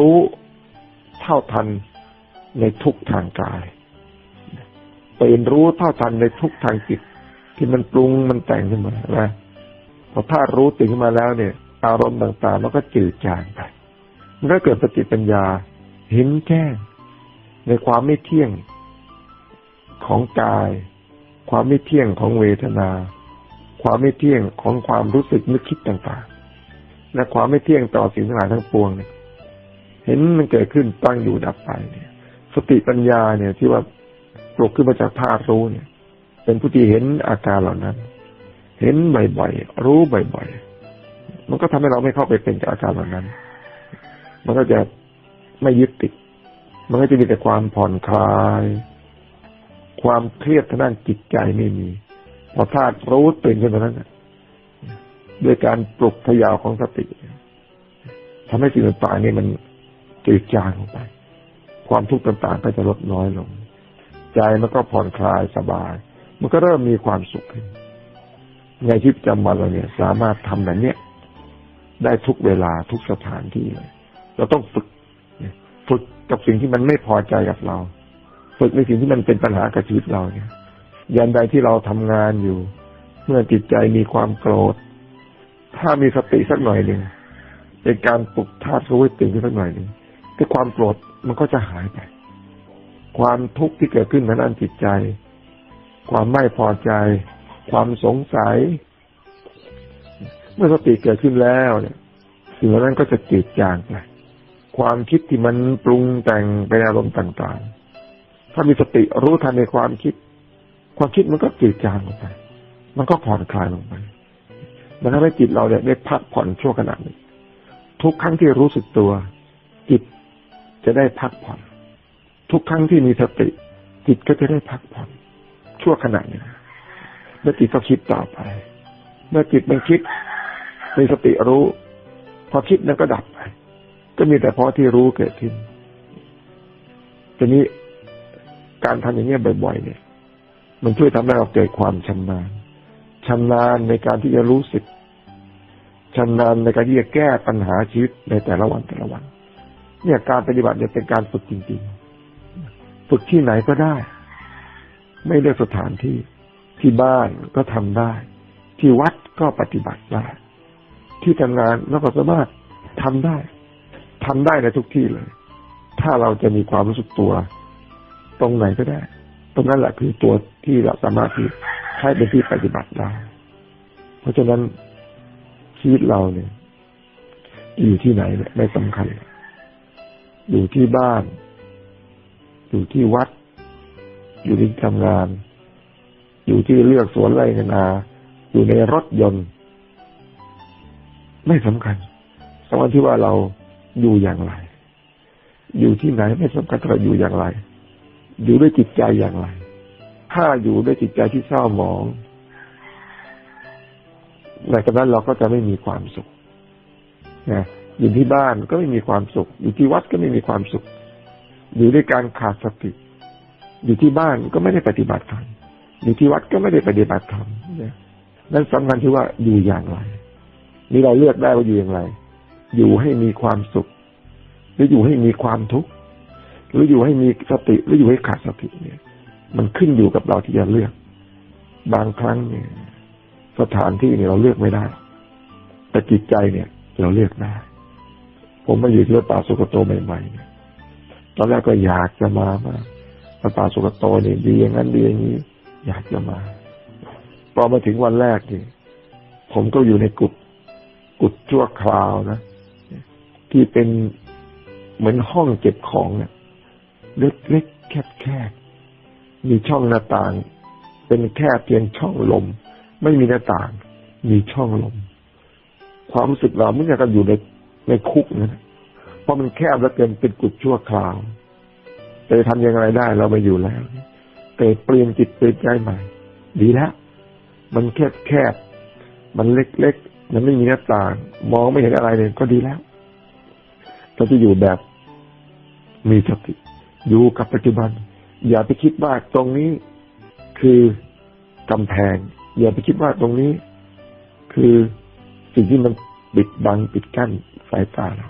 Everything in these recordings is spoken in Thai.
รู้เท่าทันในทุกทางกายเป็นรู้เท่าทันในทุกทางจิต ที่มันปรุงมันแต่งขึ้นมานะพอถ้ารู้ตื่นขึ้นมาแล้วเนี่ย อารมณ์ต่างๆมันก็จืดจางไปมันก็เกิดสติปัญญาเห็นแจ้งในความไม่เที่ยงของกาย ความไม่เที่ยงของเวทนา ความไม่เที่ยงของความรู้สึกนึกคิดต่างๆและความไม่เที่ยงต่อสิ่งทั้งหลายทั้งปวงเนี่ย เห็นมันเกิดขึ้นตั้งอยู่ดับไปเนี่ย สติปัญญาเนี่ย ที่ว่าปลุกขึ้นมาจากธาตุรู้เนี่ย เป็นผู้ที่เห็นอาการเหล่านั้น เห็นบ่อยๆรู้บ่อยๆมันก็ทำให้เราไม่เข้าไปเป็นกับอาการเหล่านั้น มันก็จะไม่ยึดติด มันก็จะมีแต่ความผ่อนคลาย ความเครียดทางด้านจิตใจไม่มี พอธาตุรู้ตื่นขึ้นมานั้นด้วยการปลุกพยาวของสติทำให้สิ่งต่างๆนี่มัน จืดจางลงไป ความทุกข์ต่างๆก็จะลดน้อยลง ใจมันก็ผ่อนคลายสบาย มันก็เริ่มมีความสุขขึ้น ในชีวิตประจำวันเราเนี่ย สามารถทำแบบเนี้ยได้ทุกเวลาทุกสถานที่เลย เราต้องฝึกฝึกกับสิ่งที่มันไม่พอใจกับเรา ฝึกในสิ่งที่มันเป็นปัญหากับชีวิตเราเนี่ยยันใดที่เราทำงานอยู่ เมื่อจิตใจมีความโกรธ ถ้ามีสติสักหน่อยหนึ่งเป็นการปลุกธาตุรู้ให้ตื่นขึ้นสักหน่อยหนึ่ง ที่ความโกรธมันก็จะหายไป ความทุกข์ที่เกิดขึ้นในด้านจิตใจ ความไม่พอใจ ความสงสัย เมื่อสติเกิดขึ้นแล้วเนี่ยสิ่งเหล่านั้นก็จะจืดจางไปความคิดที่มันปรุงแต่งไปอารมณ์ต่างๆ ถ้ามีสติรู้ทันในความคิด ความคิดมันก็จืดจางลงไป มันก็ผ่อนคลายลงไป มันทำให้จิตเราเนี่ยได้พักผ่อนชั่วขณะหนึ่งทุกครั้งที่รู้สึกตัว จิต จะได้พักผ่อน ทุกครั้งที่มีสติจิตก็จะได้พักผ่อน ชั่วขณะนี้แล้วจิตก็คิดต่อไป เมื่อจิตมันคิดมีสติรู้ พอคิดนั้นก็ดับไป ก็มีแต่เพราะที่รู้เกิดขึ้นทีนี้การทำอย่างนี้บ่อย ๆ เนี่ย มันช่วยทำให้เราเกิดความชำนาญชำนาญในการที่จะรู้สึกชำนาญในการที่จะแก้ปัญหาชีวิตในแต่ละวันแต่ละวัน เนี่ยการปฏิบัติเนี่ยเป็นการฝึกจริงๆ ฝึกที่ไหนก็ได้ ไม่เลือกสถานที่ ที่บ้านก็ทำได้ ที่วัดก็ปฏิบัติได้ ที่ทำงานแล้วก็สามารถทำได้ทำได้ในทุกที่เลย ถ้าเราจะมีความรู้สึกตัว ตรงไหนก็ได้ ตรงนั้นแหละคือตัวที่เราสามารถที่ใช้เป็นที่ปฏิบัติได้ เพราะฉะนั้นชีวิตเราเนี่ยอยู่ที่ไหนเนี่ยไม่สำคัญ อยู่ที่บ้าน อยู่ที่วัด อยู่ที่ทำงาน อยู่ที่เลือกสวนไรนา อยู่ในรถยนต์ ไม่สำคัญสำคัญที่ว่าเราอยู่อย่างไร อยู่ที่ไหนไม่สำคัญเราอยู่อย่างไร อยู่ด้วยจิตใจอย่างไร ถ้าอยู่ด้วยจิตใจที่เศร้าหมองในขณะนั้นเราก็จะไม่มีความสุขนะ อยู่ที่บ้านก็ไม่มีความสุข อยู่ที่วัดก็ไม่มีความสุข อยู่ด้วยการขาดสติ อยู่ที่บ้านก็ไม่ได้ปฏิบัติธรรมอยู่ที่วัดก็ไม่ได้ปฏิบัติธรรมนั่นสำคัญที่ว่าอยู่อย่างไร นี่เราเลือกได้ว่าอยู่อย่างไร อยู่ให้มีความสุข หรืออยู่ให้มีความทุกข์หรืออยู่ให้มีสติหรืออยู่ให้ขาดสติเนี่ย มันขึ้นอยู่กับเราที่จะเลือก บางครั้งเนี่ย สถานที่เนี่ยเราเลือกไม่ได้ แต่จิตใจเนี่ย เราเลือกได้ ผมมาอยู่ที่วัดป่าสุกโตใหม่ๆ ตอนแรกก็อยากจะมามาวัดป่าสุกโตเนี่ยดีอย่างนั้นดีอย่างนี้ อยากจะมาพอมาถึงวันแรกนี่ผมก็อยู่ในกุฏกุฏชั่วคราวนะ ที่เป็นเหมือนห้องเก็บของเนี่ยเล็กๆแคบๆมีช่องหน้าต่าง เป็นแค่เพียงช่องลม ไม่มีหน้าต่าง มีช่องลม ความรู้สึกเราไม่อกจะอยู่ใน ในคุกนะเพราะมันแคบแล้วเกินเป็นกุดชั่วคราวแต่ทำยังไงได้เราไม่อยู่แล้วแต่เปลี่ยนจิตเปลี่ยนใจใหม่ ดีแล้วมันแคบแคบมันเล็กๆมันไม่มีหน้าต่าง มองไม่เห็นอะไรเลยก็ดีแล้วเราจะอยู่แบบมีสติอยู่กับปัจจุบัน อย่าไปคิดว่าตรงนี้คือกำแพง อย่าไปคิดว่าตรงนี้ คือสิ่งที่มัน ปิดบังปิดกั้นสายตาเรา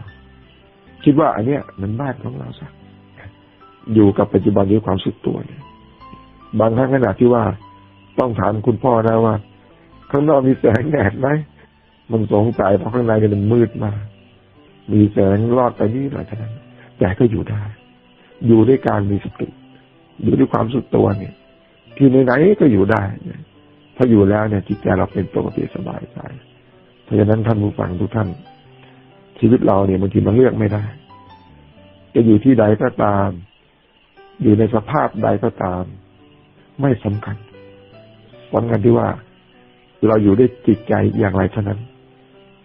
คิดว่าอันเนี้ยมันบ้านของเราสักอยู่กับปัจจุบันด้วยความสุดตัวเนี่ยบางครั้งขณะที่ว่าต้องถามคุณพ่อนะว่า ข้างนอกมีแสงแดดไหมมันสงสัยเพราะข้างในมันมืดมากมีแสงรอดไปนี่หน่อยเท่านั้นแต่ก็อยู่ได้ อยู่ด้วยการมีสติอยู่ด้วยความสุดตัวเนี่ย ที่ไหนๆก็อยู่ได้เนี่ยถ้าอยู่แล้วเนี่ยจิตใจเราเป็นปกติสบายใจ เพราะฉะนั้นท่านผู้ฟังทุกท่าน ชีวิตเราเนี่ยบางทีมันเลือกไม่ได้ จะอยู่ที่ใดก็ตาม อยู่ในสภาพใดก็ตาม ไม่สำคัญสำคัญที่ว่า เราอยู่ด้วยจิตใจอย่างไรเท่านั้น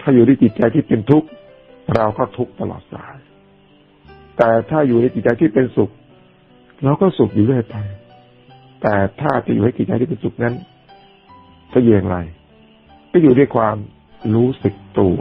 ถ้าอยู่ด้วยจิตใจที่เป็นทุกข์เราก็ทุกข์ตลอดสายแต่ถ้าอยู่ในจิตใจที่เป็นสุข เราก็สุขอยู่เรื่อยไปแต่ถ้าจะอยู่ในจิตใจที่เป็นสุขนั้นจะอยู่อย่างไร ก็อยู่ด้วยความ รู้สึกตัว